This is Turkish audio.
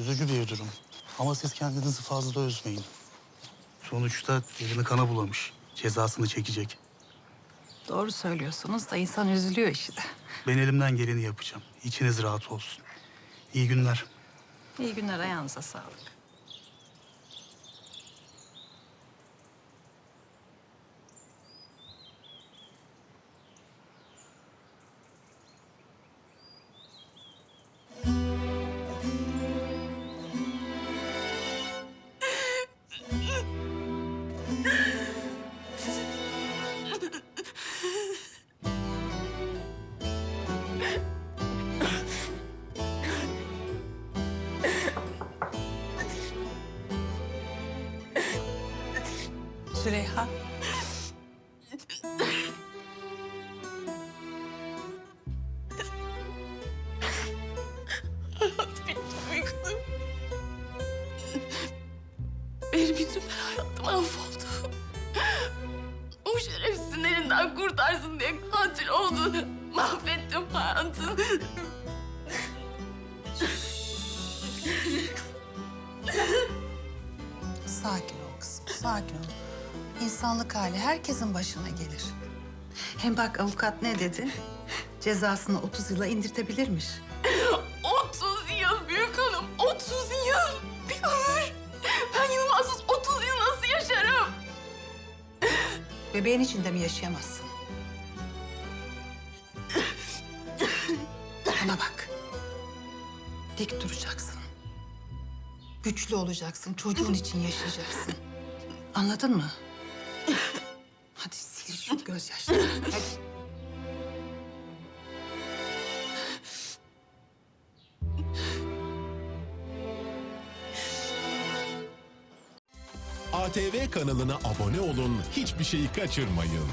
Üzücü bir durum. Ama siz kendinizi fazla üzmeyin. Sonuçta elini kana bulamış. Cezasını çekecek. Doğru söylüyorsunuz da insan üzülüyor işte. Ben elimden geleni yapacağım. İçiniz rahat olsun. İyi günler. İyi günler, ayağınıza sağlık. Züleyha. Benim yüzümden hayatım mahvoldu. O şerefsizin elinden kurtarsın diye katil oldu. Mahvettim hayatını. Sakin ol kızım, sakin ol. İnsanlık hali herkesin başına gelir. Hem bak avukat ne dedi? Cezasını 30 yıla indirtebilirmiş. 30 yıl büyük hanım, 30 yıl. Bir ömür. Ben Yılmaz'sız 30 yıl nasıl yaşarım? Bebeğin içinde mi yaşayamazsın? Bana bak. Dik duracaksın. Güçlü olacaksın. Çocuğun için yaşayacaksın. Anladın mı? Hadi sil şu gözyaşlarını. Hadi. ATV kanalına abone olun, hiçbir şeyi kaçırmayın.